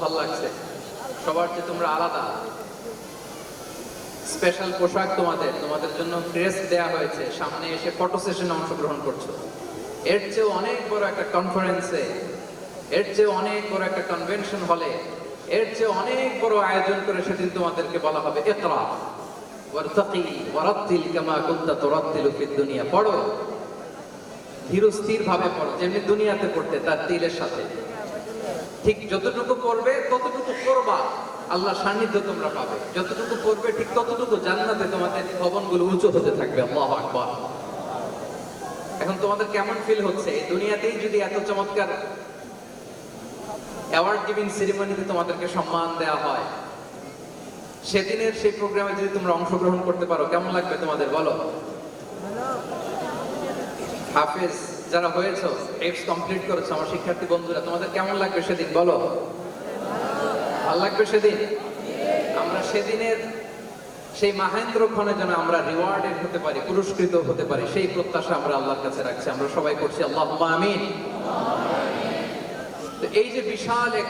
ভালো লাগছে। সবার যে তোমরা আলাদা। স্পেশাল পোশাক তোমাদের তোমাদের জন্য ড্রেস দেয়া হয়েছে। সামনে এসে ফটো সেশনে অংশগ্রহণ করছ। এর চেয়ে অনেক বড় একটা কনফারেন্সে এর চেয়ে অনেক বড় একটা কনভেনশন হলে, এর চেয়ে অনেক বড় আয়োজন করে সেদিন তোমাদেরকে বলা হবে ওয়ারতাকি কামা কুনতা ফিদ দুনিয়া। পড়ো। ভাবে পড়ো। যেমনি দুনিয়াতে পড়তে, তার তিলের সাথে। ঠিক যতটুকু পড়বে ততটুকু করবা। আল্লাহ সান্নিধ্য তোমরা পাবে। যতটুকু পড়বে ঠিক ততটুকু জান্নাতে তোমাদের ভবনগুলো উঁচু হতে থাকবে। আল্লাহু আকবার। এখন তোমাদের কেমন ফিল হচ্ছে? দুনিয়াতেই যদি এত চমৎকার অ্যাওয়ার্ড গিভিং সেরিমনিতে তোমাদেরকে সম্মান দেওয়া হয়, সেদিনের সেই প্রোগ্রামে যদি তোমরা অংশগ্রহণ করতে পারো, কেমন লাগবে তোমাদের? বলো। হাফেজ। যারা হয়েছ এক্স কমপ্লিট করেছ, আমার শিক্ষার্থী বন্ধুরা, তোমাদের কেমন লাগবে সেদিন? বলো। ভালো লাগবে সেদিন? আমরা সেদিনের সেই মাহেন্দ্র ক্ষণে যেন আমরা রিওয়ার্ডেড হতে পারি, পুরস্কৃত হতে পারি, সেই প্রত্যাশা আমরা আল্লাহর কাছে রাখছি। আমরা সবাই করছি আল্লাহ আমিন। এই যে বিশাল এক